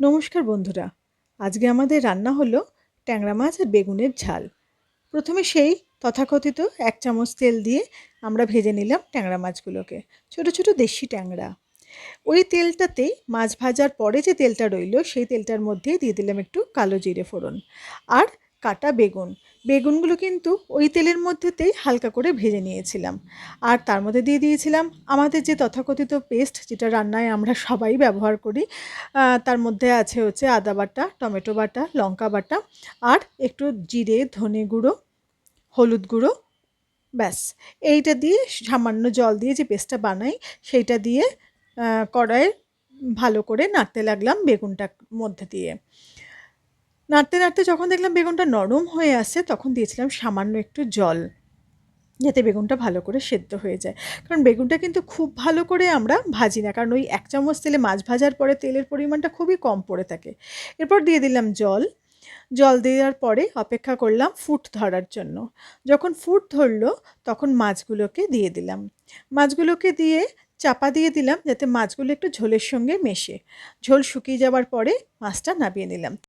নমস্কার বন্ধুরা। আজকে আমাদের রান্না হলো ট্যাংরা মাছ আর বেগুনের ঝাল। প্রথমে সেই তথাকথিত এক চামচ তেল দিয়ে আমরা ভেজে নিলাম ট্যাংরা মাছগুলোকে, ছোট ছোট দেশি ট্যাংরা। ওই তেলটাতেই মাছ ভাজার পরে যে তেলটা রইল, সেই তেলটার মধ্যেই দিয়ে দিলাম একটু কালো জিরে ফোড়ন। আর কাটা বেগুন। বেগুনগুলো কিন্তু ওই তেলের মধ্যেতেই হালকা করে ভেজে নিয়েছিলাম। আর তার মধ্যে দিয়ে দিয়েছিলাম আমাদের যে তথাকথিত পেস্ট যেটা রান্নায় আমরা সবাই ব্যবহার করি তার মধ্যে আছে হচ্ছে আদা বাটা, টমেটো বাটা, লঙ্কা বাটা আর একটু জিরে, ধনে গুঁড়ো, হলুদ গুঁড়ো, ব্যাস। এইটা দিয়ে সামান্য জল দিয়ে যে পেস্টটা বানাই, সেইটা দিয়ে কড়াইয়ে ভালো করে নাড়তে লাগলাম বেগুনটার মধ্যে দিয়ে। নাড়তে নাড়তে যখন দেখলাম বেগুনটা নরম হয়ে আসছে তখন দিয়েছিলাম সামান্য একটু জল, যাতে বেগুনটা ভালো করে সেদ্ধ হয়ে যায়। কারণ বেগুনটা কিন্তু খুব ভালো করে আমরা ভাজি না, কারণ ওই এক চামচ তেলে মাছ ভাজার পরে তেলের পরিমাণটা খুবই কম পড়ে থাকে। এরপর দিয়ে দিলাম জল। জল দেওয়ার পরে অপেক্ষা করলাম ফুট ধরার জন্য। যখন ফুট ধরলো, তখন মাছগুলোকে দিয়ে দিলাম। মাছগুলোকে দিয়ে চাপা দিয়ে দিলাম, যাতে মাছগুলো একটু ঝোলের সঙ্গে মেশে। ঝোল শুকিয়ে যাওয়ার পরে মাছটা নামিয়ে নিলাম।